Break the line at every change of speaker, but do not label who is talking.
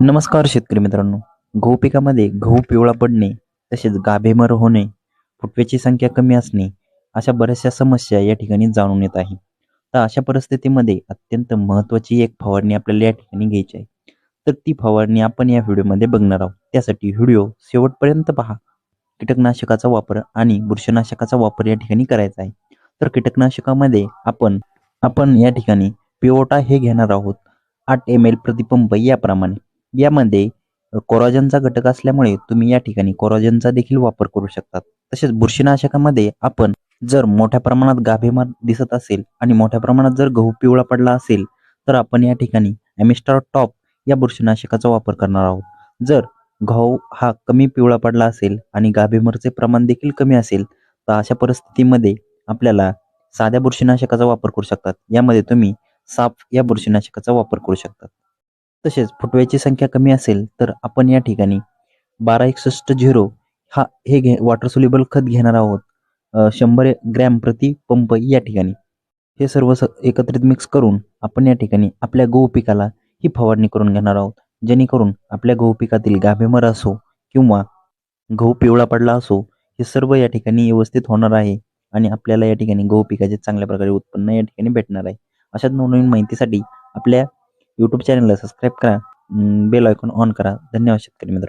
नमस्कार शेतकरी मित्रांनो. गहू पिकामध्ये गहू पिवळा पडणे तसेच गाभेमर होणे फुटव्याची संख्या कमी असणे अशा बऱ्याचशा समस्या या ठिकाणी जाणून येत आहे. तर अशा परिस्थितीमध्ये अत्यंत महत्त्वाची एक फवारणी आपल्याला या ठिकाणी घ्यायची आहे. तर ती फवारणी आपण या व्हिडिओमध्ये बघणार आहोत. त्यासाठी व्हिडिओ शेवटपर्यंत पहा. कीटकनाशकाचा वापर आणि बुरशीनाशकाचा वापर या ठिकाणी करायचा आहे. तर कीटकनाशकामध्ये आपण आपण या ठिकाणी पिओटा हे घेणार आहोत. आठ एम एल प्रतिपंप याप्रमाणे. यामध्ये कोराजनचा घटक असल्यामुळे तुम्ही या ठिकाणी कोराजनचा देखील वापर करू शकतात. तसेच बुरशीनाशकामध्ये आपण जर मोठ्या प्रमाणात गाभेमार दिसत असेल आणि मोठ्या प्रमाणात जर गहू पिवळा पडला असेल तर आपण या ठिकाणी ॲमिस्टार टॉप या बुरशीनाशकाचा वापर करणार आहोत. जर गहू हा कमी पिवळा पडला असेल आणि गाभेमरचे प्रमाण देखील कमी असेल तर अशा परिस्थितीमध्ये आपल्याला साध्या बुरशीनाशकाचा वापर करू शकतात. यामध्ये तुम्ही साप या बुरशीनाशकाचा वापर करू शकतात. तसेच फुटव्याची संख्या कमी असेल तर आपण या ठिकाणी बारा एकसष्ट झिरो हा हे घे वॉटर सोल्युबल खत घेणार आहोत. शंभर ग्रॅम प्रति पंप या ठिकाणी. हे सर्व स एकत्रित मिक्स करून आपण या ठिकाणी आपल्या गहू पिकाला ही फवारणी करून घेणार आहोत. जेणेकरून आपल्या गहू पिकातील गाभेमर असो किंवा गहू पिवळा पडला असो हे सर्व या ठिकाणी व्यवस्थित होणार आहे आणि आपल्याला या ठिकाणी गहू पिकाचे चांगल्या प्रकारे उत्पन्न या ठिकाणी भेटणार आहे. अशाच नवनवीन माहितीसाठी आपल्या यूट्यूब चॅनलला सबस्क्राईब करा. बेल आयकॉन ऑन करा. धन्यवाद शेतकरी मित्र